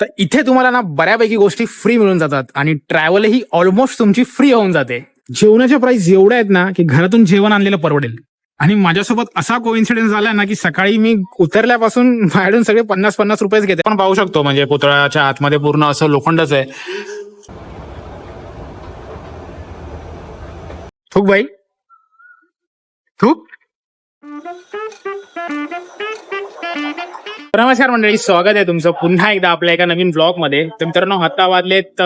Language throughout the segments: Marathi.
तर इथे तुम्हाला ना बऱ्यापैकी गोष्टी फ्री मिळून जातात आणि ट्रॅव्हलही ऑलमोस्ट तुमची फ्री होऊन जाते. जेवणाच्या प्राइस एवढ्या आहेत ना की घरातून जेवण आणलेलं परवडेल. आणि माझ्यासोबत असा कोइन्सिडेन्स झाला ना की सकाळी मी उतरल्यापासून माझ्याकडून सगळे पन्नास पन्नास रुपयेच घेते. पण पाहू शकतो म्हणजे पुतळ्याच्या आतमध्ये पूर्ण असं लोखंडच आहे. थूक बाई. थूक. नमस्कार मंडळी स्वागत आहे तुमचं. पुन्हा एकदा आपल्या एका नवीन ब्लॉगमध्ये तर मित्रांनो आता वाजलेत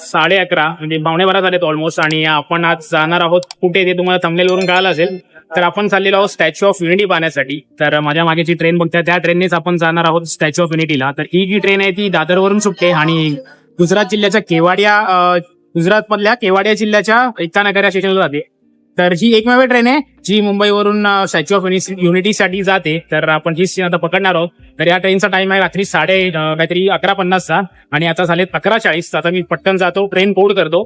साडे अकरा म्हणजे पावणे बारा झालेत ऑलमोस्ट आणि आपण आज जाणार आहोत कुठे ते तुम्हाला थंबनेलवरून कळालं असेल. तर आपण चाललेलो आहोत स्टॅच्यू ऑफ युनिटी पाहण्यासाठी. तर माझ्या मागे जी ट्रेन बघताय त्या ट्रेननेच आपण जाणार आहोत स्टॅच्यू ऑफ युनिटीला तर ही जी ट्रेन आहे ती दादरवरून सुटते आणि गुजरात जिल्ह्याच्या केवाडिया गुजरातमधल्या गुजरात मधल्या केवाडिया जिल्ह्याच्या एकतानगर या स्टेशनला जाते. तर ही एकमेव ट्रेन आहे जी मुंबईवरून स्टॅच्यू ऑफ युनिटीसाठी जाते. तर आपण ही आता पकडणार आहोत. तर या ट्रेनचा टाइम आहे रात्री साडे काहीतरी अकरा पन्नासचा आणि आता झालेत अकरा चाळीस. आता मी पटकन जातो ट्रेन कोड करतो.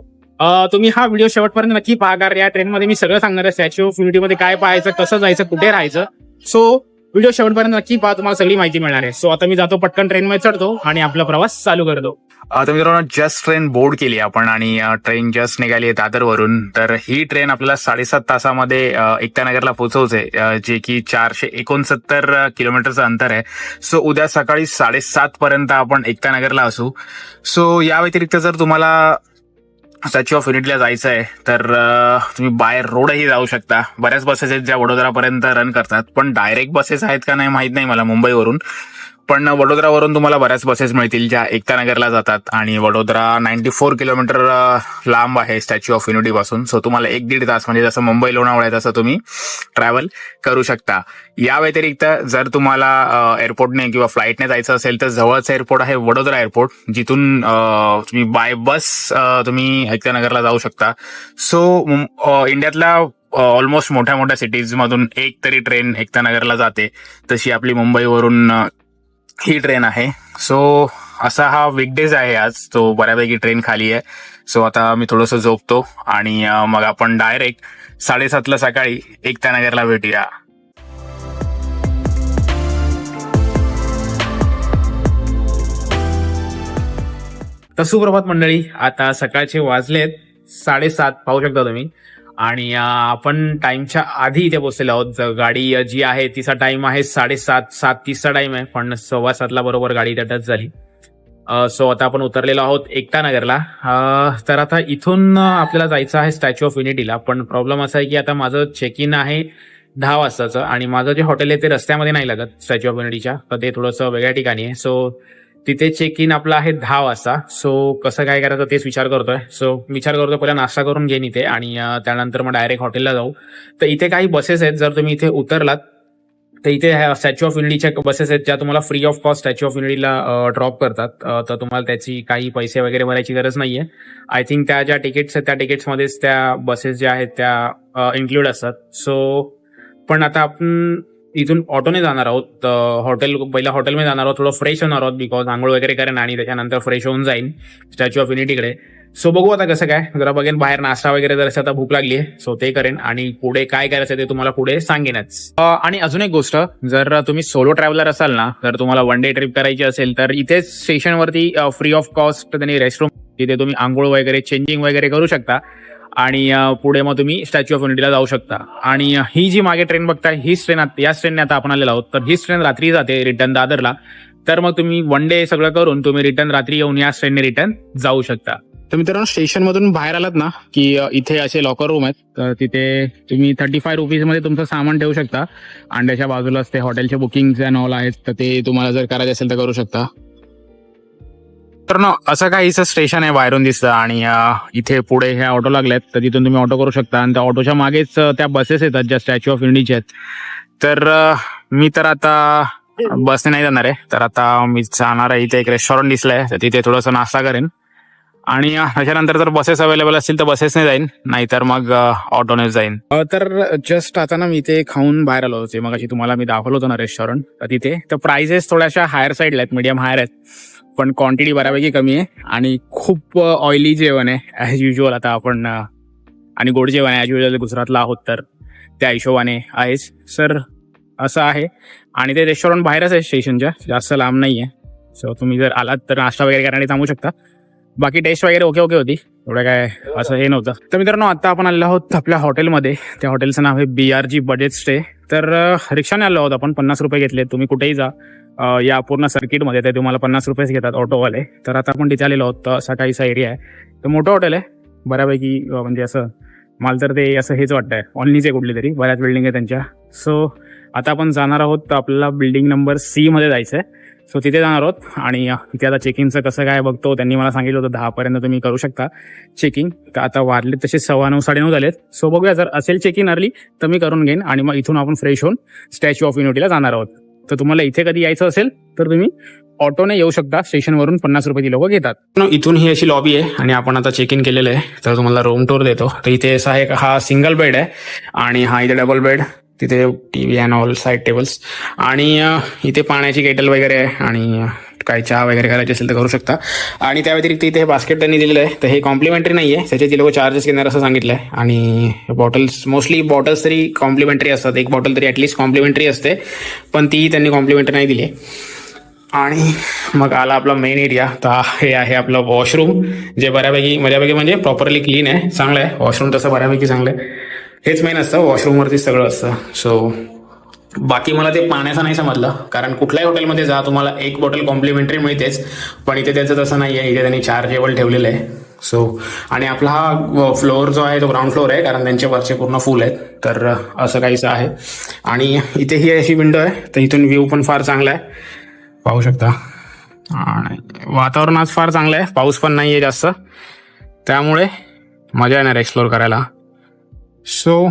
तुम्ही हा व्हिडिओ शेवटपर्यंत नक्की पाहा कारण या ट्रेनमध्ये मी सगळं सांगणार आहे स्टॅच्यू ऑफ युनिटीमध्ये काय पाहायचं कसं जायचं कुठे राहायचं. सो व्हिडिओ शेवटपर्यंत नक्की पहा तुम्हाला सगळी माहिती मिळणार आहे. सो आता मी जातो पटकन ट्रेनमध्ये चढतो आणि आपला प्रवास चालू करतो. आता मित्रांनो जस्ट ट्रेन बोर्ड केली आपण आणि ट्रेन जस्ट निघाली आहे दादरवरून. तर ही ट्रेन आपल्याला साडेसात तासामध्ये अ, एकतानगरला पोहोचवते जे की चारशे एकोणसत्तर किलोमीटरचं अंतर आहे. सो उद्या सकाळी साडेसात पर्यंत आपण एकतानगरला असू. सो या व्यतिरिक्त जर तुम्हाला स्टॅच्यू ऑफ युनिटला जायचं आहे तर तुम्ही बाय रोडही जाऊ शकता. बऱ्याच बसेस आहेत ज्या वडोदरापर्यंत रन करतात. पण डायरेक्ट बसेस आहेत का नाही माहीत नाही मला मुंबईवरून. पण वडोदरावरून तुम्हाला बऱ्याच बसेस मिळतील ज्या एकतानगरला जातात आणि वडोदरा नाईन्टी फोर किलोमीटर लांब आहे स्टॅच्यू ऑफ युनिटी पासून. सो तुम्हाला एक दीड तास म्हणजे जसं मुंबई लोणावळा आहे तसं तुम्ही ट्रॅव्हल करू शकता. या व्यतिरिक्त जर तुम्हाला एअरपोर्टने किंवा फ्लाईटने जायचं असेल तर जवळचं एअरपोर्ट आहे वडोदरा एअरपोर्ट जिथून तुम्ही बाय बस तुम्ही एकतानगरला जाऊ शकता. सो इंडियातल्या ऑलमोस्ट मोठ्या मोठ्या सिटीज मधून एक तरी ट्रेन एकतानगरला जाते. तशी आपली मुंबईवरून ही ट्रेन आहे. सो असा हा वीकडेज आहे आज. तो बऱ्यापैकी ट्रेन खाली आहे. सो आता मी थोडंसं झोपतो आणि मग आपण डायरेक्ट साडेसातला सकाळी एकतानगरला भेटूया. तर सुप्रभात मंडळी आता सकाळचे वाजलेत साडेसात पाहू शकता तुम्ही. आणि आपण टाइमच्या आधी इथे पोहोचलेलो आहोत. गाडी जी आहे तिचा टाइम आहे साडेसात सात तीसचा टाइम आहे पण सव्वा सातला बरोबर गाडी इथे टच झाली. सो आता आपण उतरलेलो आहोत एकता नगरला. तर आता इथून आपल्याला जायचं आहे स्टॅच्यू ऑफ युनिटीला पण प्रॉब्लेम असा आहे की आता माझं चेक इन आहे दहा वाजताचं आणि माझं जे हॉटेल आहे ते रस्त्यामध्ये नाही लागत स्टॅच्यू ऑफ युनिटीच्या तर ते थोडंसं वेगळ्या ठिकाणी आहे. सो तिथे चेक इन आपला आहे दहा वाजता. सो कसं काय करायचं तेच विचार करतोय. सो विचार करतोय पहिला नाश्ता करून घेईन इथे आणि त्यानंतर मग डायरेक्ट हॉटेलला जाऊ. तर इथे काही बसेस आहेत जर तुम्ही इथे उतरलात तर इथे स्टॅच्यू ऑफ युनिटीच्या बसेस आहेत ज्या तुम्हाला free of cost Statue of युनिटीला drop करतात. तर तुम्हाला त्याची काही पैसे वगैरे भरायची गरज नाही आहे आय थिंक त्या ज्या तिकीट्स आहेत त्या तिकीट्समध्येच त्या बसेस ज्या आहेत त्या इन्क्लूड असतात. सो पण आता आपण इथून ऑटोने जाणार आहोत. हॉटेल पहिल्या हॉटेलमध्ये जाणार आहोत. थोडं फ्रेश होणार आहोत बिकॉज आंघोळ वगैरे करेन आणि त्याच्यानंतर फ्रेश होऊन जाईन. स्टॅच्यू ऑफ युनिटीकडे सो बघू आता कसं काय. जरा बघेन बाहेर नाश्ता वगैरे जर आता भूक लागली आहे. सो ते करेन आणि पुढे काय करायचं ते तुम्हाला पुढे सांगेनच. आणि अजून एक गोष्ट जर तुम्ही सोलो ट्रॅव्हलर असाल ना तर तुम्हाला वन डे ट्रिप करायची असेल तर इथेच स्टेशनवरती फ्री ऑफ कॉस्ट त्यांनी रेस्टरूम तिथे तुम्ही आंघोळ वगैरे चेंजिंग वगैरे करू शकता. आणि पुढे मग तुम्ही स्टॅच्यू ऑफ युनिटीला जाऊ शकता. आणि ही जी मागे ट्रेन बघताय हीच ट्रेन याच ट्रेनने आता आपण आलेलो आहोत. तर हीच ट्रेन रात्री जाते रिटर्न दादरला. तर मग तुम्ही वन डे सगळं करून तुम्ही रिटर्न रात्री येऊन या ट्रेनने रिटर्न जाऊ शकता. तर मित्रांनो स्टेशन मधून बाहेर आलात ना की इथे असे लॉकर रूम आहेत. तर तिथे तुम्ही थर्टी फाय रुपीजमध्ये तुमचं सामान ठेवू शकता. आणि त्याच्या बाजूलाच ते हॉटेलचे बुकिंग अँड ऑल आहेत. तर ते तुम्हाला जर करायचे असेल तर करू शकता. मित्रांनो असं काहीच स्टेशन आहे बाहेरून दिसतं आणि इथे पुढे ह्या ऑटो लागलेत तर तिथून तुम्ही ऑटो करू शकता. आणि त्या ऑटोच्या मागेच त्या बसेस येतात ज्या स्टॅच्यू ऑफ युनिटीच्या आहेत. तर मी तर आता बसने नाही जाणार आहे. तर आता मी जाणार आहे इथे एक रेस्टॉरंट दिसलंय तर तिथे थोडंसं नाश्ता करेन. आणि त्याच्यानंतर जर बसेस अवेलेबल असतील तर बसेसने जाईन. नाहीतर मग ऑटोने जाईन. तर जस्ट आता ना मी इथे खाऊन बाहेर आलो होते. मग अशी तुम्हाला मी दाखवलं होतं ना रेस्टॉरंट तर तिथे तर प्राइसेस थोड्याशा हायर साईडला आहेत मीडियम हायर आहेत. पण क्वांटिटी बऱ्यापैकी कमी आहे. आणि खूप ऑइली जेवण आहे ॲज युजल आता आपण आणि गोड जेवण आहे ॲज युजल गुजरातला आहोत तर. त्या हिशोबाने आहेच. सर असं आहे. आणि ते रेस्टॉरंट बाहेरच आहे स्टेशनच्या जास्त लांब नाही आहे सो तुम्ही जर आलात तर नाश्ता वगैरे करण्यासाठी थांबू शकता. बाकी टेस्ट वगैरे ओके ओके होती. एवढं काय असं हे नव्हतं. तर मित्रांनो आता आपण आलेलो आहोत आपल्या हॉटेलमध्ये त्या हॉटेलचं नाव आहे B R G budget stay तर रिक्षाने आलो आहोत आपण. पन्नास रुपये घेतले. तुम्ही कुठेही जा. या पूर्ण सर्किटमध्ये ते तुम्हाला पन्नास रुपयेच घेतात ऑटोवाले तर आता आपण तिथे आलेलो आहोत तर एरिया आहे. तर मोठं हॉटेल आहे. बऱ्यापैकी म्हणजे असं मला तर ते असं हेच वाटतंय. ऑनलीच आहे कुठली तरी बऱ्याच बिल्डिंग आहे त्यांच्या. सो आता आपण जाणार आहोत तर आपल्याला बिल्डिंग नंबर सीमध्ये जायचं आहे. सो तिथे जाणार आहोत. आणि तिथे आता चेकिंगचं कसं काय बघतो त्यांनी मला सांगितलं होतं दहापर्यंत तुम्ही करू शकता चेकिंग तर आता वारले तसे सव्वा नऊ साडेनऊ झालेत. सो बघूया जर असेल चेकिंग अर्ली तर मी करून घेईन. आणि मग इथून आपण फ्रेश होऊन स्टॅच्यू ऑफ युनिटीला जाणार आहोत. तर तुम्हाला इथे कधी यायचं असेल तर तुम्ही ऑटोने येऊ शकता. स्टेशनवरून पन्नास रुपये ती लोक घेतात. इथून ही अशी लॉबी आहे आणि आपण आता चेक इन केलेलं आहे. तर तुम्हाला रूम टूर देतो. तर इथे असा एक हा सिंगल बेड आहे आणि हा इथे डबल बेड तिथे T V and all side tables आणि इथे पाण्याची केटल वगैरे आहे आणि काय चहा वगैरे करायची असेल तर करू शकता. आणि त्या व्यतिरिक्त इथे हे बास्केट त्यांनी दिलेलं आहे. तर हे कॉम्प्लिमेंटरी नाही आहे त्याचे ते लोक चार्जेस घेणार असं सांगितलं आहे आणि बॉटल्स मोस्टली बॉटल्स तरी कॉम्प्लिमेंटरी असतात. एक बॉटल तरी ॲटलिस्ट कॉम्प्लिमेंटरी असते. पण तीही त्यांनी कॉम्प्लिमेंटरी नाही दिली आहे. आणि मग आला आपला मेन एरिया तर हे आहे आपलं वॉशरूम जे बऱ्यापैकी बऱ्यापैकी म्हणजे प्रॉपरली क्लीन आहे. चांगलं आहे. वॉशरूम तसं बऱ्यापैकी चांगलं आहे. हेच मेन असतं. वॉशरूमवरती सगळं असतं. सो बाकी मला ते पाण्याचं नाही समजलं. कारण कुठल्याही हॉटेलमध्ये जा तुम्हाला एक बॉटल कॉम्प्लिमेंटरी मिळतेच. पण इथे त्याचं तसं नाही आहे इथे त्यांनी चार्जेबल ठेवलेलं आहे. सो आणि आपला हा फ्लोअर जो आहे तो ग्राउंड फ्लोअर आहे. कारण त्यांचे वरचे पूर्ण फुल आहेत. तर असं काहीसं आहे. आणि इथे ही अशी विंडो आहे. तर इथून व्ह्यू पण फार चांगला आहे. पाहू शकता. आणि वातावरण आज फार चांगलं आहे. पाऊस पण नाही आहे जास्त. त्यामुळे मजा येणार एक्सप्लोर करायला. सो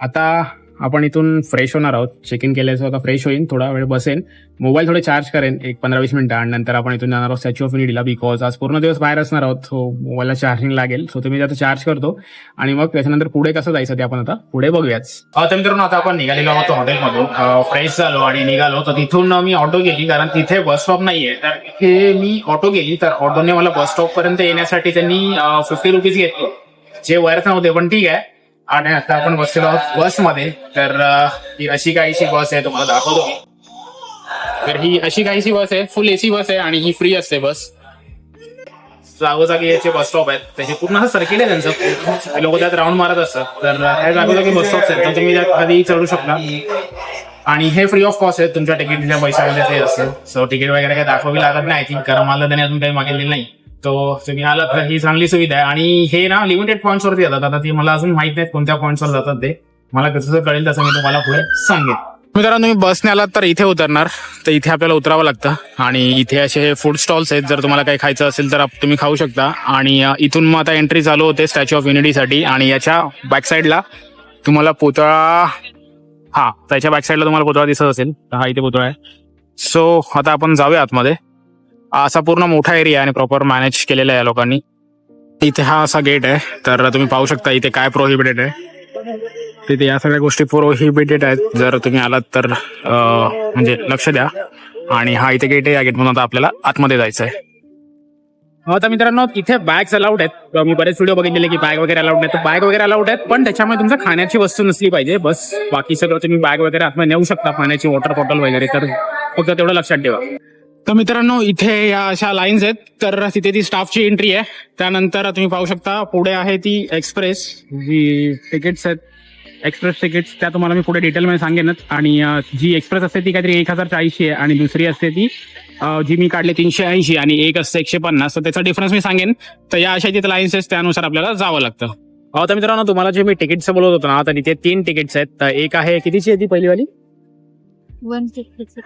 आता आपण इथून फ्रेश होणार आहोत. चेक इन केल्याचं आता फ्रेश होईन. थोडा वेळ बसेन. मोबाईल थोडे चार्ज करेन. एक पंधरा वीस मिनटं. आणि नंतर आपण इथून जाणार आहोत स्टॅच्यू ऑफ युनिटीला बिकॉज आज पूर्ण दिवस बाहेर असणार आहोत. सो मोबाईलला चार्जिंग लागेल. सो तुम्ही आता चार्ज करतो. आणि मग त्याच्यानंतर पुढे कसं जायचं ते आपण आता पुढे बघूयाच तर मित्रांनो आता आपण निघालेलो आहोत हॉटेलमधून फ्रेश झालो आणि निघालो. तर तिथून मी ऑटो गेली कारण तिथे बस स्टॉप नाहीये. तर इथे मी ऑटो गेली. तर ऑटोने मला बस स्टॉप पर्यंत येण्यासाठी त्यांनी फिफ्टी रुपीज घेतले. जे वरच नव्हते पण ठीक आहे. आणि आता आपण बसलेलो आहोत बसमध्ये. तर ही अशी काहीशी बस आहे तुम्हाला दाखवतो मी. तर ही अशी काहीशी बस आहे फुल एसी बस आहे आणि ही फ्री असते बस. जागोजागी याचे बस स्टॉप आहेत. त्याचे पूर्ण असं सर्किट आहे त्यांचं. लोक त्यात राऊंड मारत असतात. तर ह्या जागोजागी बस स्टॉप्स आहेत. तर तुम्ही त्यात कधी चढू शकता. आणि हे फ्री ऑफ कॉस्ट आहे तुमच्या तिकीटच्या पैशामध्ये ते असतं. सो तिकीट वगैरे काही दाखवावी लागत नाही. थिंक कारण मला त्याने अजून काही मागितलेलं नाही. तो तुम्ही आलात तर ही चांगली सुविधा आहे. आणि हे ना लिमिटेड पॉईंट वरती जातात आता ती मला अजून माहीत नाही कोणत्या पॉईंट्सवर जातात ते. मला कसं कळेल तसं मी तुम्हाला पुढे सांगेन. मित्रांनो तुम्ही बसने आलात तर इथे उतरणार. तर इथे आपल्याला उतरावं लागतं. आणि इथे असे फूड स्टॉल्स आहेत. जर तुम्हाला काही खायचं असेल तर आप- तुम्ही खाऊ शकता. आणि अ, इथून मग आता एंट्री चालू होते स्टॅच्यू ऑफ युनिटीसाठी आणि याच्या बॅक साईडला तुम्हाला पुतळा हा त्याच्या बॅक साईडला तुम्हाला पुतळा दिसत असेल. तर हा इथे पुतळा आहे. सो आता आपण जाऊया आतमध्ये. असा पूर्ण मोठा एरिया आणि प्रॉपर मॅनेज केलेला आहे या लोकांनी. इथे हा असा गेट आहे तर तुम्ही पाहू शकता इथे काय प्रोहिबिटेड आहे. तिथे या सगळ्या गोष्टी प्रोहिबिटेड आहेत. जर तुम्ही आलात तर म्हणजे लक्ष द्या. आणि हा इथे गेट आहे या गेटमधून आता आपल्याला आतमध्ये जायचं आहे हो, आता मित्रांनो इथे बॅग्स अलाउड आहेत. मी बरेच व्हिडिओ बघितलेले की बॅग वगैरे अलाउड नाही तर बॅग वगैरे अलाउड आहेत पण त्याच्यामुळे तुमच्या खाण्याची वस्तू नसली पाहिजे. बस बाकी सगळं तुम्ही बॅग वगैरे आतमध्ये नेऊ शकता. पाण्याची वॉटर बॉटल वगैरे तर फक्त तेवढं लक्षात ठेवा. तर मित्रांनो इथे या अशा लाईन्स आहेत. तर तिथे ती स्टाफची एंट्री आहे. त्यानंतर तुम्ही पाहू शकता पुढे आहे ती एक्सप्रेस जी तिकीट्स आहेत. एक्सप्रेस तिकीट्स त्या तुम्हाला मी पुढे डिटेलमध्ये सांगेनच आणि जी एक्सप्रेस असते ती काहीतरी एक हजार चाळीसशे आहे आणि दुसरी असते ती जी मी काढली तीनशे ऐंशी आणि एक असते एकशे पन्नास. तर त्याचा डिफरन्स मी सांगेन. तर या अशा तिथे लाईन्स आहेत त्यानुसार आपल्याला जावं लागतं. हो तर मित्रांनो तुम्हाला जे मी तिकीटचं बोलत होतो ना तर तिथे तीन तिकीट्स आहेत. तर एक आहे कितीची आहे ती पहिलीवाली? वन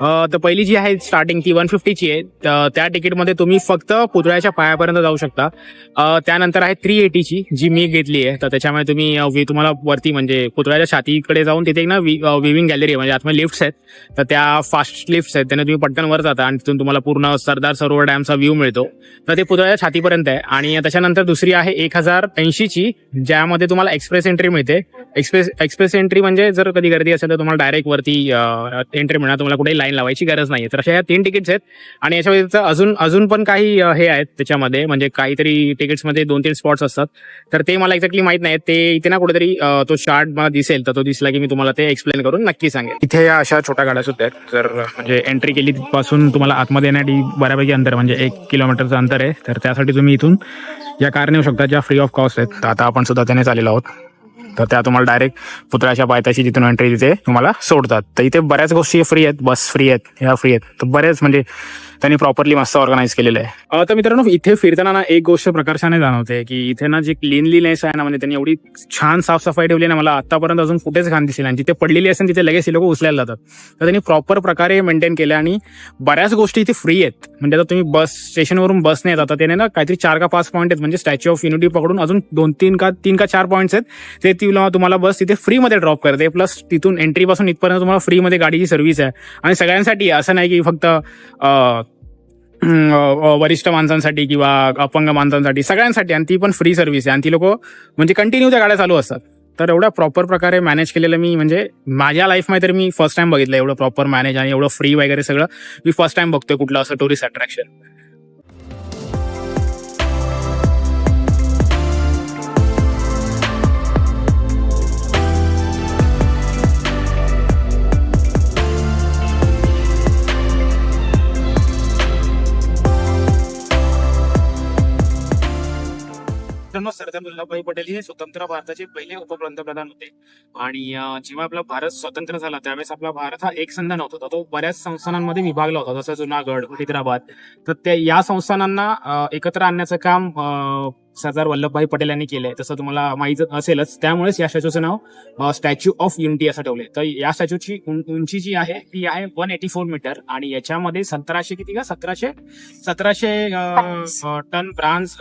अ, तर पहिली जी आहे स्टार्टिंग ती वन फिफ्टीची आहे. त्या तिकीटमध्ये तुम्ही फक्त पुतळ्याच्या पायापर्यंत जाऊ शकता. अ, त्यानंतर आहे थ्री एटीची जी मी घेतली आहे. तर त्याच्यामुळे तुम्ही अ, वि- तुम्हाला वरती म्हणजे पुतळ्याच्या छातीकडे जाऊन तिथे एक ना विविंग गॅलरी आहे. म्हणजे आतमध्ये लिफ्ट्स आहेत. तर त्या फास्ट लिफ्ट्स आहेत. त्याने तुम्ही पटकन वर जाता आणि तिथून तुम्हाला पूर्ण सरदार सरोवर डॅमचा व्ह्यू मिळतो. तर ते पुतळ्याच्या छातीपर्यंत आहे. आणि त्याच्यानंतर दुसरी आहे एक हजार ऐंशीची ज्यामध्ये तुम्हाला एक्सप्रेस एंट्री मिळते. एक्सप्रेस एक्सप्रेस एंट्री म्हणजे जर कधी गर्दी असेल तर तुम्हाला डायरेक्ट वरती एंट्री म्हणा तुम्हाला कुठेही लाईन लावायची गरज नाही तर अशा या तीन तिकीट्स आहेत. आणि याच्या व्यतिरिक्त अजून अजून पण काही हे आहेत त्याच्यामध्ये. म्हणजे काहीतरी तिकीट्समध्ये दोन तीन स्पॉट्स असतात. तर ते मला एक्झॅक्टली माहीत नाही ते इथे ना कुठेतरी तो चार्ट मला दिसेल. तर तो दिसला की मी तुम्हाला ते एक्सप्लेन करून नक्की सांगेन इथे या अशा छोट्या गाड्या सुद्धा आहेत. तर म्हणजे एंट्री केली तिथपासून तुम्हाला आतमध्ये येण्यासाठी बऱ्यापैकी अंतर म्हणजे एक किलोमीटरचं अंतर आहे. तर त्यासाठी तुम्ही इथून या कार नेऊ शकता ज्या फ्री ऑफ कॉस्ट आहेत. तर आता आपण सुद्धा त्याने चाललेलो आहोत. तर त्या तुम्हाला डायरेक्ट पुतळ्याच्या पायथ्याशी जिथून एंट्री तिथे तुम्हाला सोडतात. तर इथे बऱ्याच गोष्टी फ्री आहेत. बस फ्री आहेत. ह्या फ्री आहेत. तर बरेच म्हणजे त्यांनी प्रॉपरली मस्त ऑर्गनाईज केलेलं आहे. तर मित्रांनो इथे फिरताना ना एक गोष्ट प्रकर्षाने जाणवते की इथे ना जी क्लिनलीनेस आहे ना म्हणजे त्यांनी एवढी छान साफसफाई ठेवली ना मला आतापर्यंत अजून कुठेच घाण दिसेल आणि जिथे पडलेली असेल तिथे लगेच लोक उचलायला जातात. तर त्यांनी प्रॉपर प्रकारे मेंटेन केलं आणि बऱ्याच गोष्टी इथे फ्री आहेत. म्हणजे आता तुम्ही बस स्टेशनवरून बसने येतात त्याने ना काहीतरी चार का पाच पॉईंट आहेत. म्हणजे स्टॅच्यू ऑफ युनिटी पकडून अजून दोन तीन का तीन का चार पॉईंट्स आहेत. ते तिला तुम्हाला बस तिथे फ्रीमध्ये ड्रॉप करते. प्लस तिथून एंट्री पासून इथपर्यंत तुम्हाला फ्रीमध्ये गाडीची सर्व्हिस आहे. आणि सगळ्यांसाठी असं नाही की फक्त वरिष्ठ माणसांसाठी किंवा अपंग माणसांसाठी सगळ्यांसाठी. आणि ती पण फ्री सर्व्हिस आहे. आणि ती लोक म्हणजे कंटिन्यू त्या गाड्या चालू असतात. तर एवढ्या प्रॉपर प्रकारे मॅनेज केलेलं मी म्हणजे माझ्या लाईफमध्ये तर मी फर्स्ट टाइम बघितलं एवढं प्रॉपर मॅनेज आणि एवढं फ्री वगैरे सगळं. मी फर्स्ट टाइम बघतोय कुठलं असं टुरिस्ट अट्रॅक्शन मित्रांनो सरदार वल्लभभाई पटेल हे स्वतंत्र भारताचे पहिले उपपंतप्रधान होते. आणि जेव्हा आपला भारत स्वतंत्र झाला त्यावेळेस आपला भारत हा एक संघ नव्हता. तो बऱ्याच संस्थानांमध्ये विभागला होता जसं जुनागड हैदराबाद तर त्या या संस्थानांना एकत्र आणण्याचं काम अं, सरदार वल्लभभाई पटेल यांनी केलंय. तसं तुम्हाला माहीत असेलच. त्यामुळेच या स्टॅच्यूचं नाव स्टॅच्यू ऑफ युनिटी असं ठेवलंय. तर या स्टॅच्यूची उंची जी आहे ती आहे वन एटी फोर मीटर आणि याच्यामध्ये सतराशे किती का सतराशे? सतराशे टन ब्रांज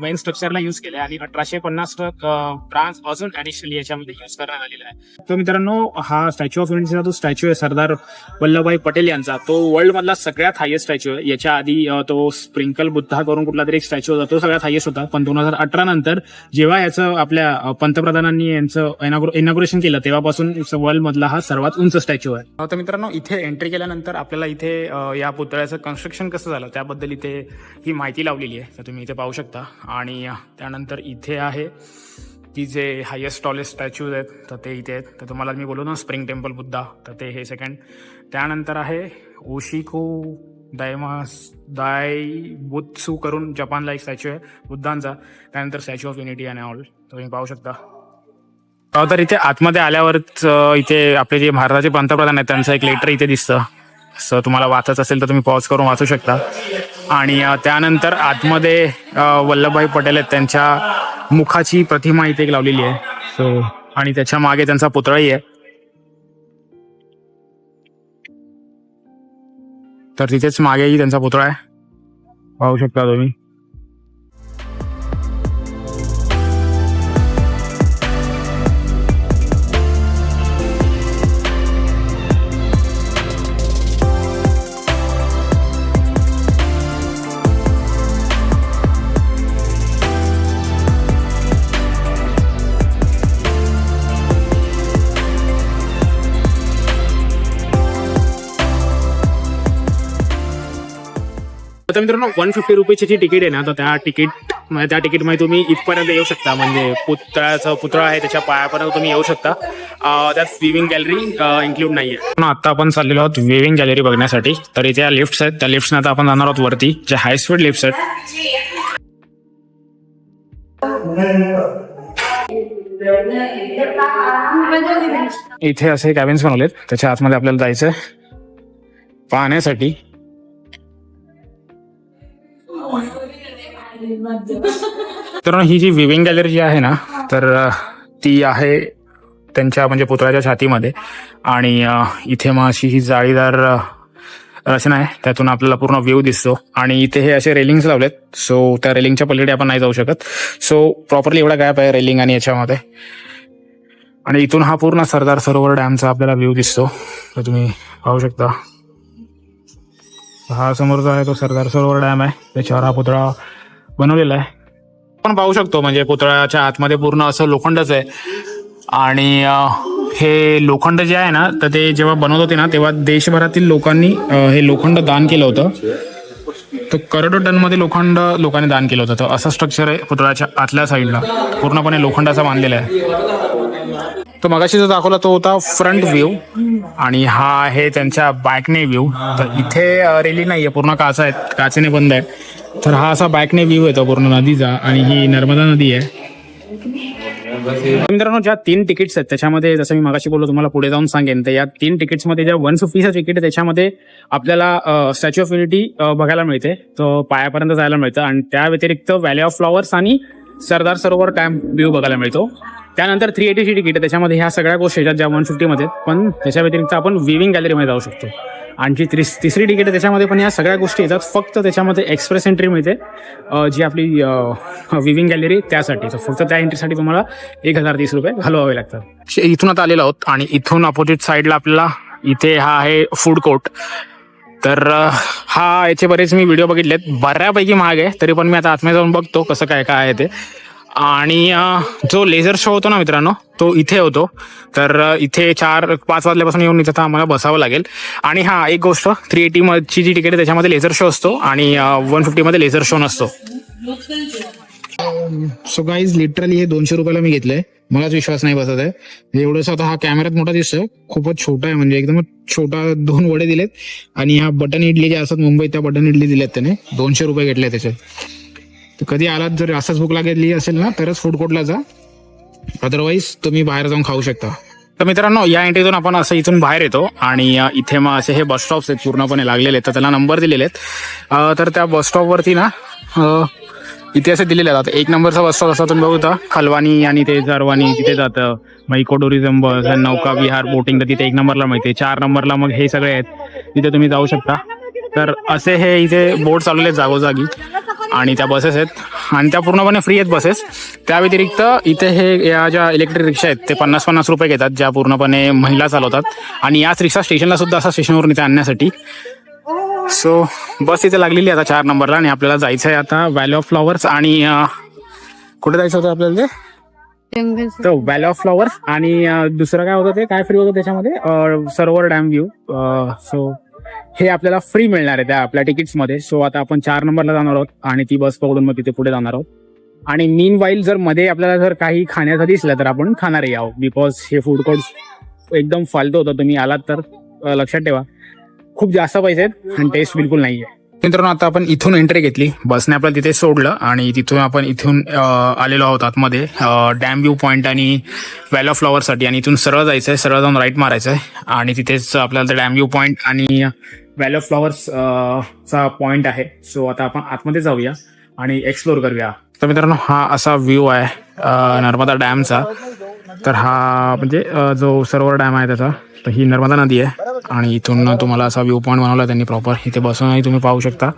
मेन स्ट्रक्चरला युज केले आणि अठराशे पन्नास ब्रांज अजून ऍडिशनली याच्यामध्ये युज करण्यात आलेला आहे. तर मित्रांनो हा स्टॅच्यू ऑफ युनिटीचा जो स्टॅच्यू आहे सरदार वल्लभभाई पटेल यांचा तो वर्ल्ड मधला सगळ्यात हायेस्ट स्टॅच्यू आहे. याच्या आधी तो स्प्रिंकल बुद्धा करून कुठला तरी स्टॅच्यू होता तो सगळ्यात हायेस्ट होता. पण दोन हजार अठरा नंतर जेव्हा याचं आपल्या पंतप्रधानांनी यांचं इनॉग्रेशन केलं तेव्हापासून वर्ल्ड मधला हा सर्वात उंच स्टॅच्यू आहे. तर मित्रांनो इथे एंट्री केल्यानंतर आपल्याला इथे या पुतळ्याचं कन्स्ट्रक्शन कसं झालं त्याबद्दल इथे ही माहिती लावलेली आहे. तर तुम्ही इथे पाहू शकता. आणि त्यानंतर इथे आहे की जे हायेस्ट टॉलेस्ट स्टॅच्यूज आहेत तर ते इथे आहेत. तर तुम्हाला मी बोललो ना स्प्रिंग टेम्पल बुद्धा तर ते हे सेकंड त्यानंतर आहे ओशिको दायमास दाय बुत्सू करून जपानला एक स्टॅच्यू आहे बुद्धांचा. त्यानंतर स्टॅच्यू ऑफ युनिटी आणि ऑल. तुम्ही पाहू शकता. तर इथे आतमध्ये आल्यावरच इथे आपले जे भारताचे पंतप्रधान आहेत त्यांचं एक लेटर इथे दिसतं. असं तुम्हाला वाचत असेल तर तुम्ही पॉज करून वाचू शकता. आणि त्यानंतर आतमध्ये वल्लभभाई पटेल आहेत त्यांच्या मुखाची प्रतिमा इथे एक लावलेली आहे. सो आणि त्याच्यामागे त्यांचा पुतळाही आहे. तर तिथेच मागेही त्यांचा पुतळा आहे. पाहू शकता तुम्ही. आता मित्रांनो वन फिफ्टी रुपीजची जी तिकीट आहे ना तर त्या तिकीट म्हणजे त्या तिकीटमध्ये तुम्ही इथपर्यंत येऊ शकता. म्हणजे पुतळ्याचा पुतळा आहे त्याच्या पायापर्यंत तुम्ही येऊ शकता. त्यात विविंग गॅलरी इन्क्लूड नाहीये. आता आपण चाललेलो आहोत विविंग गॅलरी बघण्यासाठी. तर इथे या लिफ्ट्स आहेत. त्या लिफ्ट्सने आता आपण जाणार आहोत वरती. जे हाय स्पीड लिफ्ट्स आहेत. इथे असे कॅबिन्स बनवलेत. त्याच्या आतमध्ये आपल्याला जायचं पाहण्यासाठी. तर ही जी विविंग गॅलरी जी आहे ना तर ती आहे त्यांच्या म्हणजे पुतळ्याच्या छातीमध्ये. आणि इथे मग अशी ही जाळीदार रचना आहे. त्यातून आपल्याला पूर्ण व्ह्यू दिसतो. आणि इथे हे असे रेलिंग्स लावलेत. सो त्या रेलिंगच्या पलीकडे आपण नाही जाऊ शकत. सो प्रॉपरली एवढा गॅप आहे रेलिंग आणि याच्यामध्ये. आणि इथून हा पूर्ण सरदार सरोवर डॅमचा आपल्याला व्ह्यू दिसतो. तर तुम्ही पाहू शकता. हा समोरचा आहे तो सरदार सरोवर डॅम आहे. त्याच्यावर हा पुतळा बनवलेला आहे. आपण पाहू शकतो म्हणजे पुतळ्याच्या आतमध्ये पूर्ण असं लोखंडच आहे. आणि हे लोखंड जे आहे ना तर ते जेव्हा बनवत होते ना तेव्हा देशभरातील लोकांनी हे लोखंड दान केलं होतं. तर करोडो टनमध्ये लोखंड लोकांनी दान केलं होतं. तर असं स्ट्रक्चर आहे पुतळ्याच्या आतल्या साईडला पूर्णपणे लोखंडाचा बांधलेला आहे. तो मगाशी जो दाखवला तो होता फ्रंट व्ह्यू आणि हा आहे त्यांच्या बॅकने व्ह्यू तर इथे रेली नाहीये पूर्ण काचा आहेत काचेने बंद आहे तर हा असा बॅकने व्ह्यू येतो पूर्ण नदीचा आणि ही नर्मदा नदी आहे. मित्रांनो ज्या तीन तिकीट्स आहेत त्याच्यामध्ये जसं मी मगाशी बोललो तुम्हाला पुढे जाऊन सांगेन. तर या तीन तिकीट्समध्ये ज्या वन फिफ्टीचं तिकीट आहे त्याच्यामध्ये आपल्याला स्टॅच्यू ऑफ युनिटी बघायला मिळते. तो पायापर्यंत जायला मिळतं आणि त्या व्यतिरिक्त व्हॅली ऑफ फ्लॉवर्स आणि सरदार सरोवर डॅम व्ह्यू बघायला मिळतो. त्यानंतर थ्री एटीची तिकीट आहे. त्याच्यामध्ये ह्या सगळ्या गोष्टी येतात ज्या वन फिफ्टीमध्ये पण त्याच्या व्यतिरिक्त आपण विविंग गॅलरीमध्ये जाऊ शकतो. आणखी त्रिस तिसरी तिकीट आहे. त्याच्यामध्ये पण या सगळ्या गोष्टी येतात फक्त त्याच्यामध्ये एक्सप्रेस एंट्री मिळते. जी आपली विविंग गॅलरी त्यासाठी. तर फक्त त्या एंट्रीसाठी तुम्हाला एक हजार तीस रुपये घालवावे लागतात. इथून आता आलेलो आहोत आणि इथून अपोजिट साईडला आपल्याला इथे हा आहे फूड कोर्ट तर हा याचे बरेच मी व्हिडिओ बघितलेत. बऱ्यापैकी महाग आहे. तरी पण मी आता आतमध्ये जाऊन बघतो कसं काय काय आहे ते. आणि जो लेझर शो होतो ना मित्रांनो तो इथे होतो. तर इथे चार पाच वाजल्यापासून येऊन इथे आम्हाला बसावं लागेल. आणि हा एक गोष्ट थ्री एटी मधची जी तिकीट आहे त्याच्यामध्ये लेझर शो असतो आणि वन फिफ्टीमध्ये लेझर शो नसतो. सो गाईज लिटरली हे दोनशे रुपयाला मी घेतलंय. मलाच विश्वास नाही बसत आहे. एवढंच आता हा कॅमेरात मोठा दिसतोय. खूपच छोटा आहे म्हणजे एकदम छोटा दोन वडे दिलेत. आणि ह्या बटन इडली जे असतात मुंबईत त्या बटन इडली दिल्यात त्याने. दोनशे रुपये घेतले त्याचे. तर कधी आलात जर असंच भूक लागली असेल ना तरच फूड कोर्टला जा. अदरवाईज तुम्ही बाहेर जाऊन खाऊ शकता. तर मित्रांनो या एंट्रीतून आपण असं इथून बाहेर येतो आणि इथे मग असे हे बस स्टॉप्स आहेत पूर्णपणे लागलेले आहेत. तर त्याला नंबर दिलेले आहेत. तर त्या बस स्टॉपवरती ना इथे असे दिलेले आहेत. एक नंबरचा बस स्टॉप असा तुम्ही बघता खलवानी आणि ते जरवानी तिथे जातं. मग इको टुरिझम बस नौका विहार बोटिंग तर तिथे एक नंबरला मिळते. चार नंबरला मग हे सगळे आहेत. तिथे तुम्ही जाऊ शकता. तर असे हे इथे बोट चालवले आहेत जागोजागी. आणि त्या बसेस आहेत. आणि त्या पूर्णपणे फ्री आहेत बसेस त्या व्यतिरिक्त इथे हे या ज्या इलेक्ट्रिक रिक्षा आहेत ते पन्नास पन्नास रुपये घेतात ज्या पूर्णपणे महिला चालवतात. आणि याच रिक्षा स्टेशनला सुद्धा असं स्टेशनवरून इथे आणण्यासाठी. सो बस इथे लागलेली आहे आता चार नंबरला आणि आपल्याला जायचं आहे आता व्हॅली ऑफ फ्लॉवर्स आणि कुठे जायचं होतं आपल्याला ते? तर व्हॅली ऑफ फ्लॉवर्स आणि दुसरं काय होतं ते? काय फ्री होतं त्याच्यामध्ये? सरोवर डॅम व्ह्यू सो हे आपल्याला फ्री मिळणार आहे त्या आपल्या तिकीट्समध्ये सो आता आपण चार नंबरला जाणार आहोत आणि ती बस पकडून मग तिथे पुढे जाणार आहोत. आणि मीन वाईल जर मध्ये आपल्याला जर काही खाण्याचं दिसलं तर आपण खाणारही आहोत. बिकॉज हे फूड कोर्ट एकदम फालतू होतं. तुम्ही आलात तर लक्षात ठेवा. खूप जास्त पैसे आहेत आणि टेस्ट बिलकुल नाही आहे मित्रांनो आता आपण इथून एंट्री घेतली. बसने आपल्याला तिथे सोडलं आणि तिथून आपण इथून आलेलो आहोत आतमध्ये. डॅम व्ह्यू पॉईंट आणि व्हॅल ऑफ फ्लॉवरसाठी आणि इथून सरळ जायचं आहे सरळ जाऊन राईट मारायचं आहे आणि तिथेच आपल्याला डॅम व्ह्यू पॉईंट आणि व्हॅल ऑफ फ्लॉवर्स चा पॉईंट आहे. सो आता आपण आतमध्ये जाऊया आणि एक्सप्लोर करूया. तर मित्रांनो हा असा व्ह्यू आहे नर्मदा डॅमचा तर हा म्हणजे जो सरोवर डॅम आहे त्याचा तर ही नर्मदा नदी आहे. आणि इथून तुम्हाला असा व्ह्यू पॉईंट बनवला त्यांनी प्रॉपर इथे बसूनही तुम्ही पाहू शकता.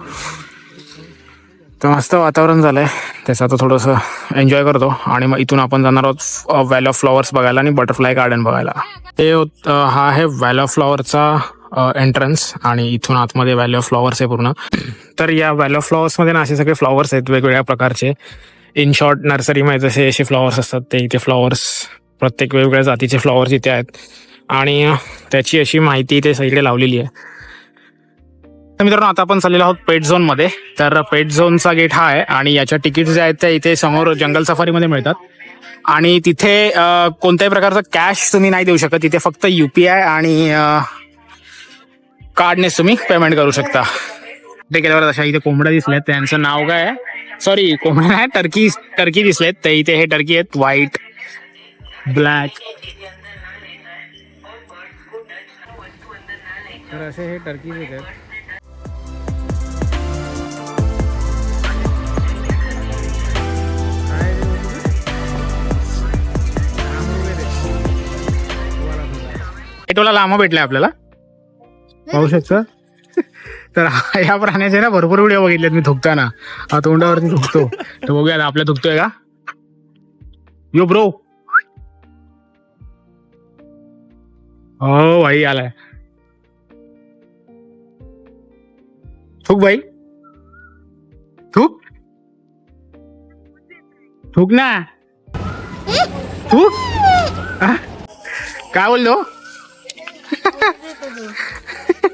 तर मस्त वातावरण झालं आहे त्याचं आता थोडंसं एन्जॉय करतो. आणि मग इथून आपण जाणार आहोत व्हॅल ऑफ फ्लॉवर्स बघायला आणि बटरफ्लाय गार्डन बघायला. हे हा आहे व्हॅल ऑफ फ्लॉवरचा एंट्रन्स आणि इथून आतमध्ये व्हॅली ऑफ फ्लॉवर्स आहे पूर्ण. तर या व्हॅली ऑफ फ्लॉवर्समध्ये ना असे सगळे फ्लॉवर्स आहेत वेगवेगळ्या प्रकारचे. इन शॉर्ट नर्सरीमध्ये जसे असे फ्लॉवर्स असतात ते इथे फ्लॉवर्स प्रत्येक वेगवेगळ्या जातीचे फ्लॉवर्स इथे आहेत. आणि त्याची अशी माहिती इथे सगळीकडे लावलेली आहे. तर मित्रांनो आता आपण चाललेलो आहोत पेट झोनमध्ये. तर पेट झोनचा गेट हा आहे आणि याच्या तिकीट जे आहेत ते इथे समोर जंगल सफारीमध्ये मिळतात. आणि तिथे कोणत्याही प्रकारचं कॅश तुम्ही नाही देऊ शकत. तिथे फक्त युपीआय आणि कार्डनेच तुम्ही पेमेंट करू शकता. ते गेल्यावर अशा इथे कोंबड्या दिसल्यात. त्यांचं नाव काय आहे? सॉरी कोंबड्या नाही टर्की टर्की दिसलेत. तर इथे हे टर्की आहेत व्हाईट ब्लॅक. तर असे हे टर्कीज आहेत टोला लांब भेटलाय आपल्याला. पाहू शकता? तर या प्राण्याचे ना भरपूर व्हिडिओ बघितलेत मी थुकताना. हा तोंडावरती थुकतो. तर बघूया आपल्या थुकतोय का? यो ब्रो हो भाई आलाय. थूक भाई. थूक? थूक ना. थूक? आ? काय बोललो?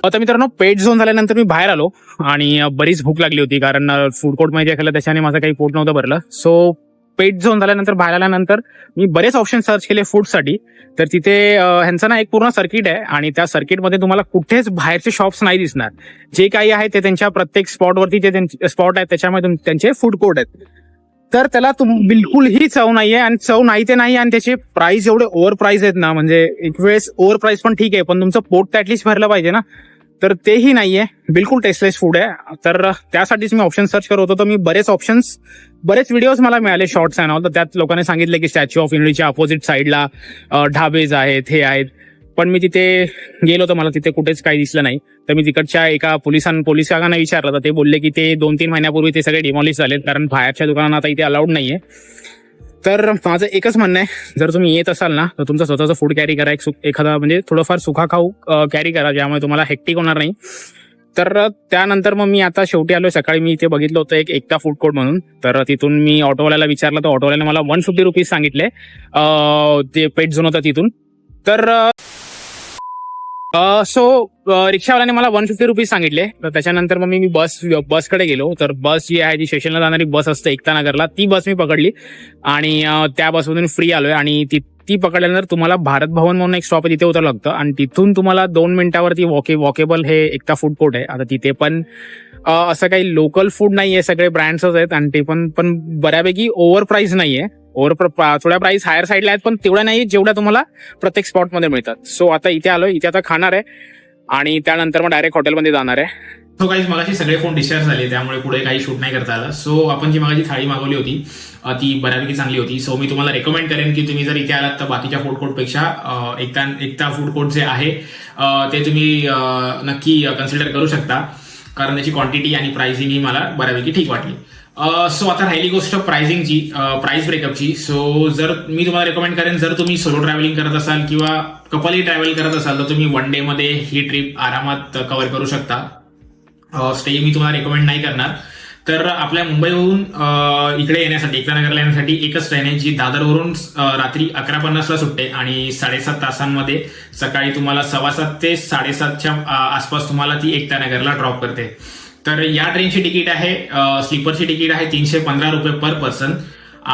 आता मित्रांनो पेट झोन झाल्यानंतर मी बाहेर आलो आणि बरीच भूक लागली होती कारण फूड कोर्ट माहिती जे खाल्लं त्याच्याने माझं काही पोट नव्हतं भरलं. सो पेट झोन झाल्यानंतर बाहेर आल्यानंतर मी बरेच ऑप्शन सर्च केले फूडसाठी तर तिथे ह्यांचं ना एक पूर्ण सर्किट आहे आणि त्या सर्किटमध्ये तुम्हाला कुठेच बाहेरचे शॉप्स नाही दिसणार. जे काही आहे ते त्यांच्या प्रत्येक स्पॉटवरती जे स्पॉट आहेत त्याच्यामध्ये त्यांचे फूड कोर्ट आहेत. तर त्याला तुम बिलकुलही चव नाहीये आणि चव नाही ते नाही आणि त्याचे प्राइस एवढे ओव्हर प्राइस आहेत ना म्हणजे एक वेळेस ओव्हर प्राइस पण ठीक आहे पण तुमचं पोट तर ऍटलीस्ट भरलं पाहिजे ना. तर तेही नाहीये. बिलकुल टेस्टलेस फूड आहे. तर त्यासाठीच मी ऑप्शन सर्च करत होतो. तर मी बरेच ऑप्शन्स बरेच व्हिडिओज मला मिळाले शॉर्ट्स अँड ऑल तर त्यात लोकांनी सांगितलं की स्टॅच्यू ऑफ युनिटीच्या अपोजिट साईडला ढाबेज आहेत हे आहेत. पण मी तिथे गेलो तर मला तिथे कुठेच काही दिसलं नाही. तर मी तिकडच्या एका पोलिसां पोलीस काकांना विचारलं. तर ते बोलले की ते दोन तीन महिन्यापूर्वी ते सगळे डिमॉलिश झालेत. कारण बाहेरच्या दुकानांना आता इथे अलाउड नाहीये. तर माझं एकच म्हणणं आहे जर तुम्ही येत असाल ना तर तुमचं स्वतःचं फूड कॅरी करा एक एखादा म्हणजे थोडंफार सुखा खाऊ कॅरी करा ज्यामुळे तुम्हाला हेक्टिक होणार नाही. तर त्यानंतर मग मी आता शेवटी आलो सकाळी मी इथे बघितलं होतं एक एकता फूड कोर्ट म्हणून. तर तिथून मी ऑटोवाल्याला विचारलं तर ऑटोवाल्याने मला वन फिफ्टी रुपीज सांगितले. ते पेट झोन होतं तिथून. तर सो रिक्षावाल्याने मला वन फिफ्टी रुपीज सांगितले. तर त्याच्यानंतर मग मी बस बसकडे गेलो. तर बस जी आहे जी स्टेशनला जाणारी बस असते एकता नगरला ती बस मी पकडली. आणि त्या बसमधून फ्री आलोय. आणि ती ती पकडल्यानंतर तुम्हाला भारत भवन म्हणून एक स्टॉप आहे तिथे उतर लागतं. आणि तिथून तुम्हाला दोन मिनिटावरती वॉके वॉकेबल हे एकता फूड कोर्ट आहे. आता तिथे पण असं काही लोकल फूड नाही आहे सगळे ब्रँड्सच आहेत. आणि ते पण पण बऱ्यापैकी ओव्हर नाही आहे ओव्हर थोड्या प्राइस हायर साईडला आहेत पण तेवढ्या नाही जेवढ्या तुम्हाला प्रत्येक स्पॉटमध्ये मिळतात. सो आता इथे आलो इथे आता खाणार आहे. आणि त्यानंतर मग डायरेक्ट हॉटेलमध्ये जाणार आहे. सो काही मगाशी सगळे फोन डिस्चार्ज झाले त्यामुळे पुढे काही शूट नाही करता आलं. सो आपण जी मगाची थाळी मागवली होती ती बऱ्यापैकी चांगली होती. सो मी तुम्हाला रेकमेंड करेन की तुम्ही जर इथे आलात तर बाकीच्या फूड कोर्टपेक्षा एकता एकता फूड कोर्ट जे आहे ते तुम्ही नक्की कन्सिडर करू शकता. कारण त्याची क्वांटिटी आणि प्राइसिंग ही मला बऱ्यापैकी ठीक वाटली. सो आता राहिली गोष्ट प्राइसिंगची प्राइस ब्रेकअपची सो जर मी तुम्हाला रेकमेंड करेन जर तुम्ही सोलो ट्रॅव्हलिंग करत असाल किंवा कपलही ट्रॅव्हल करत असाल तर तुम्ही वन डे मध्ये ही ट्रिप आरामात कव्हर करू शकता. स्टे मी तुम्हाला रेकमेंड नाही करणार. तर आपल्या मुंबईवरून इकडे येण्यासाठी एकतानगरला येण्यासाठी एकच ट्रेन आहे जी दादरवरून रात्री अकरा पन्नासला सुटते आणि साडेसात तासांमध्ये सकाळी तुम्हाला सव्वा सात ते साडेसातच्या आसपास तुम्हाला ती एकतानगरला ड्रॉप करते. तर या ट्रेनची तिकीट आहे स्लीपरची तिकीट आहे तीनशे पंधरा रुपये पर पर्सन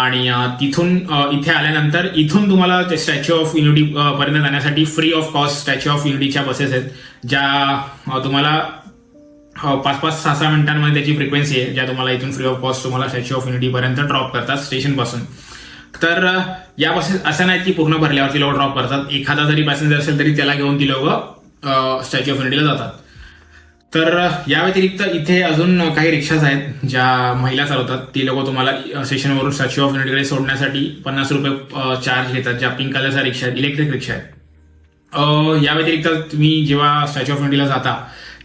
आणि तिथून इथे आल्यानंतर इथून तुम्हाला ते स्टॅच्यू ऑफ युनिटी पर्यंत जाण्यासाठी free of cost Statue of युनिटीच्या buses आहेत ज्या तुम्हाला पाच पाच सहा सहा मिनिटांमध्ये त्याची फ्रिक्वेन्सी आहे ज्या तुम्हाला इथून फ्री ऑफ कॉस्ट तुम्हाला स्टॅच्यू ऑफ युनिटी पर्यंत ड्रॉप करतात स्टेशनपासून. तर या बसेस असं नाही की पूर्ण भरल्यावरती लोक ड्रॉप करतात. एखादा जरी पॅसेंजर असेल तरी त्याला घेऊन ती लोक स्टॅच्यू ऑफ युनिटीला जातात. तर या व्यतिरिक्त इथे अजून काही रिक्षाज आहेत ज्या महिला चालवतात. ती लोक तुम्हाला स्टेशनवरून स्टॅच्यू ऑफ युनिटीकडे सोडण्यासाठी पन्नास रुपये चार्ज घेतात ज्या पिंक कलरच्या रिक्षा आहेत इलेक्ट्रिक रिक्षा आहेत या व्यतिरिक्त तुम्ही जेव्हा स्टॅच्यू ऑफ युनिटीला जाता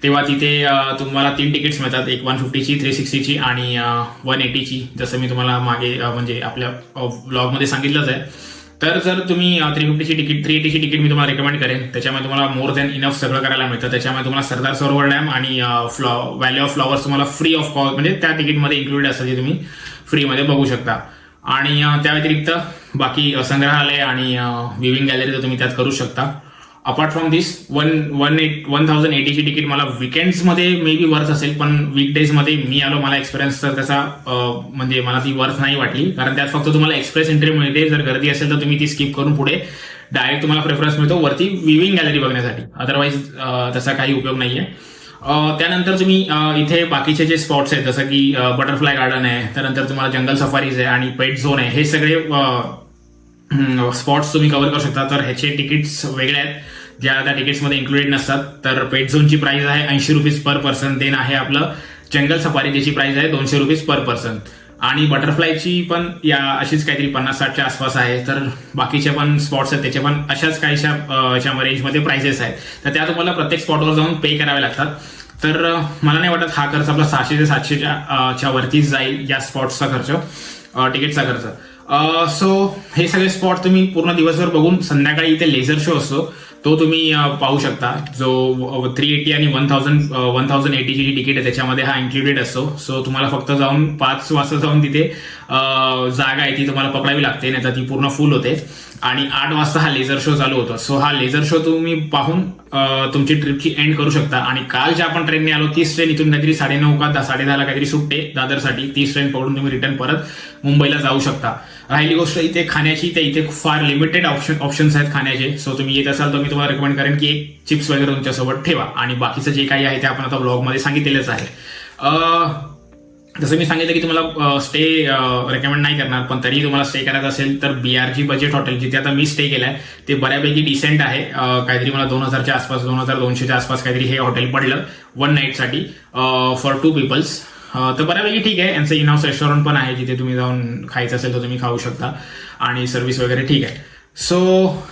तेव्हा तिथे तुम्हाला तीन तिकीट्स मिळतात. एक वन फिफ्टीची थ्री सिक्स्टीची आणि वन एटीची जसं मी तुम्हाला मागे म्हणजे आपल्या ब्लॉगमध्ये सांगितलंच आहे. तर जर तुम्ही थ्री फिफ्टीची तिकीट थ्री एटीची तिकीट मी तुम्हाला रेकमेंड करेन. त्याच्यामध्ये तुम्हाला मोर दॅन इनफ सगळं करायला मिळतं. त्याच्यामध्ये तुम्हाला सरदार सरोवर डॅम आणि फ्लॉ व्हॅली ऑफ फ्लॉवर्स तुम्हाला फ्री ऑफ कॉस्ट म्हणजे त्या तिकीटमध्ये इन्क्लुडेड असतं जे तुम्ही फ्रीमध्ये बघू शकता. आणि त्या व्यतिरिक्त बाकी संग्रहालय आणि विविंग गॅलरी तर तुम्ही त्यात करू शकता. Apart from this one one eight one thousand एटीची ticket मला विकेंड्समध्ये मे बी वर्थ असेल पण वीकडेजमध्ये मी आलो मला एक्सपिरियन्स तर त्याचा म्हणजे मला ती वर्थ नाही वाटली. कारण त्यात फक्त तुम्हाला एक्सप्रेस एंट्री मिळते. जर गर्दी असेल तर तुम्ही ती स्किप करून पुढे डायरेक्ट तुम्हाला प्रेफरन्स मिळतो. वरती विविंग गॅलरी बघण्यासाठी. अदरवाईज तसा काही उपयोग नाही आहे त्यानंतर तुम्ही इथे बाकीचे जे स्पॉट्स आहेत जसं की बटरफ्लाय गार्डन आहे त्यानंतर तुम्हाला जंगल सफारीज आहे आणि पेट झोन आहे हे सगळे स्पॉट्स तुम्ही कव्हर करू शकता. तर ह्याचे तिकीट्स वेगळे आहेत. ज्या त्या तिकीट्समध्ये इन्क्लुडेड नसतात तर पेट झोनची प्राइस आहे ऐंशी रुपीज पर पर्सन देन आहे आपलं जंगल सफारी ज्याची प्राइस आहे दोनशे रुपीज पर पर्सन आणि बटरफ्लायची पण या अशीच काहीतरी पन्नास साठच्या आसपास आहे. तर बाकीचे पण स्पॉट्स आहेत त्याचे पण अशाच काहीशा अं, रेंजमध्ये प्राइसेस आहेत. तर त्या तुम्हाला प्रत्येक स्पॉटवर जाऊन पे करावे लागतात. तर मला नाही वाटत हा खर्च आपला सहाशे ते सातशेच्या च्या वरतीच जाईल या स्पॉट्सचा खर्च तिकीटचा खर्च. सो हे सगळे स्पॉट तुम्ही पूर्ण दिवसभर बघून संध्याकाळी इथे लेझर शो असतो. तो तुम्ही पाहू शकता. जो थ्री एटी आणि वन थाउजंड वन थाउजंड एटीची जी तिकीट आहे त्याच्यामध्ये हा इन्क्लुडेड असतो. सो तुम्हाला फक्त जाऊन पाच वाजता जाऊन तिथे जागा आहे ती तुम्हाला पकडावी लागते नाही तर ती पूर्ण फुल होते. आणि आठ वाजता हा लेझर शो चालू होतो. सो हा लेझर शो तुम्ही पाहून तुमची ट्रिपची एंड करू शकता. आणि काल ज्या आपण ट्रेनने आलो तीच ट्रेन इथून काहीतरी साडेनऊ का साडे दहाला काहीतरी सुटते दादरसाठी. तीच ट्रेन पकडून तुम्ही रिटर्न परत मुंबईला जाऊ शकता. राहिली गोष्ट इथे खाण्याची तर इथे फार लिमिटेड ऑप्शन ऑप्शन्स आहेत खाण्याचे. सो तुम्ही येत असाल तर मी तुम्हाला रेकमेंड करेन की एक चिप्स वगैरे तुमच्यासोबत ठेवा. आणि बाकीचं जे काही आहे ते आपण आता ब्लॉगमध्ये सांगितलेलंच आहे. जसं मी सांगितलं की तुम्हाला स्टे रेकमेंड नाही करणार पण तरी तुम्हाला स्टे करायचं असेल तर बी आरची बजेट हॉटेल जिथे आता मी स्टे केलाय ते बऱ्यापैकी डिसेंट आहे. काहीतरी मला दोन हजारच्या आसपास दोन हजार दोनशेच्या आसपास काहीतरी हे हॉटेल पडलं वन नाईटसाठी फॉर टू पीपल्स तर बऱ्यापैकी ठीक आहे. यांचं इन हाऊस रेस्टॉरंट पण आहे जिथे तुम्ही जाऊन खायचं असेल तर तुम्ही खाऊ शकता. आणि सर्व्हिस वगैरे ठीक आहे. सो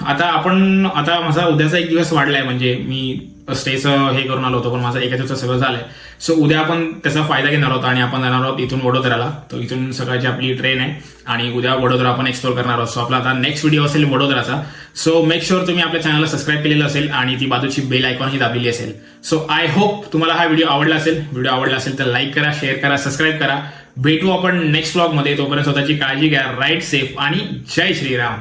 आता आपण आता माझा उद्याचा एक दिवस वाढलाय. म्हणजे मी स्टेचं हे करून आलो होतो पण माझा एका दिवसात सगळं झालंय. सो उद्या आपण त्याचा फायदा घेणार आहोत आणि आपण जाणार आहोत इथून वडोदराला. तर इथून सकाळची आपली ट्रेन आहे. आणि उद्या वडोदरा आपण एक्सप्लोर करणार आहोत. सो आपला आता नेक्स्ट व्हिडिओ असेल वडोदराचा. सो मेक शुअर तुम्ही आपल्या चॅनलला सबस्क्राईब केलेलं असेल आणि ती बाजूची बेल आयकॉन ही दाबलेली असेल. सो आय होप तुम्हाला हा व्हिडिओ आवडला असेल. व्हिडिओ आवडला असेल तर लाईक करा शेअर करा सबस्क्राईब करा. भेटू आपण नेक्स्ट ब्लॉगमध्ये तोपर्यंत स्वतःची काळजी घ्या. राईट सेफ आणि जय श्रीराम.